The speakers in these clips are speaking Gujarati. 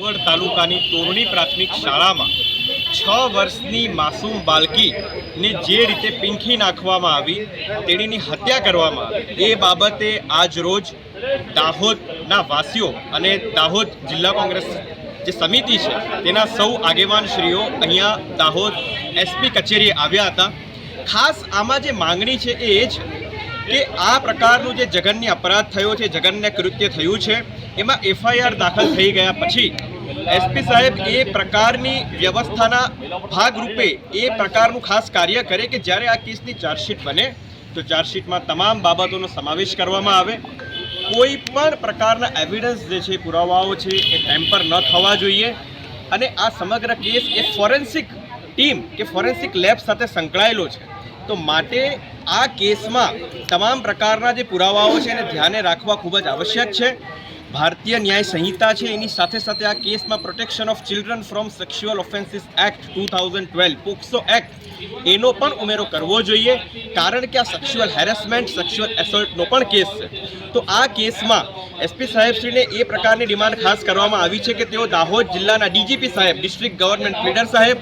વડ તાલુકાની તોરણી પ્રાથમિક શાળામાં છ વર્ષની માસૂમ બાલકીને જે રીતે પીંખી નાખવામાં આવી, તેણીની હત્યા કરવામાં એ બાબતે આજ રોજ દાહોદના વાસીઓ અને દાહોદ જિલ્લા કોંગ્રેસ જે સમિતિ છે, તેના સૌ આગેવાનશ્રીઓ અહીંયા દાહોદ એસપી કચેરીએ આવ્યા હતા. ખાસ આમાં જે માંગણી છે એ જ કે આ પ્રકારનું જે જઘન્ય અપરાધ થયો છે જઘન્ય કૃત્ય થયું છે, એમાં એફઆઈઆર દાખલ થઈ ગયા પછી એસપી સાહેબ એ પ્રકારની વ્યવસ્થાના ભાગરૂપે એ પ્રકારનું ખાસ કાર્ય કરે કે જ્યારે આ કેસની ચાર્જશીટ બને, તો ચાર્જશીટમાં તમામ બાબતોનો સમાવેશ કરવામાં આવે. કોઈ પણ પ્રકારના એવિડન્સ જે છે, પુરાવાઓ છે, એ ટેમ્પર ન થવા જોઈએ. અને આ સમગ્ર કેસ એ ફોરેન્સિક ટીમ કે ફોરેન્સિક લેબ સાથે સંકળાયેલો છે. તો માટે આ કેસમાં તમામ પ્રકારના જે પુરાવાઓ છે એને ધ્યાને રાખવા ખૂબ જ આવશ્યક છે. ભારતીય ન્યાય સંહિતા છે, એની સાથે સાથે આ કેસમાં protection of children from sexual offences act two thousand twelve POCSO act એનો પણ ઉમેરો કરવો જોઈએ. કારણ કે આ સેક્સ્યુઅલ હેરેસમેન્ટ સેક્સ્યુઅલ એસોલ્ટનો પણ કેસ છે. તો આ કેસમાં એસપી સાહેબશ્રીને એ પ્રકારની ડિમાન્ડ ખાસ કરવામાં આવી છે કે તેઓ દાહોદ જિલ્લાના ડીજીપી સાહેબ, ડિસ્ટ્રિક્ટ ગવર્મેન્ટ લીડર સાહેબ,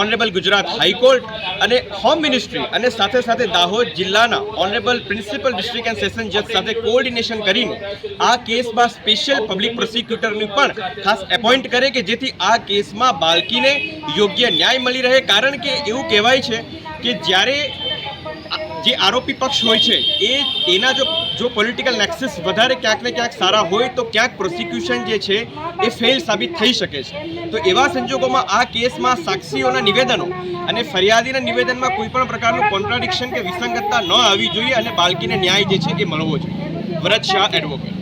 ઓનરેબલ ગુજરાત હાઈકોર્ટ અને હોમ મિનિસ્ટ્રી અને સાથે સાથે દાહોદ જિલ્લાના honourable principal district and session જજ સાથે કોઓર્ડિનેશન કરીને આ કેસમાં સ્પેશિયલ પબ્લિક પ્રોસિક્યુટરની પણ ખાસ એપોઇન્ટ કરે કે જેથી આ કેસમાં બાળકીને યોગ્ય ન્યાય મળી રહે. કારણ કે એવું કહેવાય છે કે જ્યારે જે આરોપી પક્ષ હોય છે, એ એના જો જો પોલિટિકલ નેક્સિસ વધારે ક્યાંક ને ક્યાંક સારા હોય તો ક્યાંક પ્રોસિક્યુશન જે છે, એ ફેલ સાબિત થઈ શકે છે. તો એવા સંજોગોમાં આ કેસમાં સાક્ષીઓના નિવેદનો અને ફરિયાદીના નિવેદનમાં કોઈ પણ પ્રકારનું કોન્ટ્રાડિક્શન કે વિસંગતતા ન આવી જોઈએ અને બાળકીને ન્યાય જે છે, એ મળવો જોઈએ. વ્રત શાહ એડવોકેટ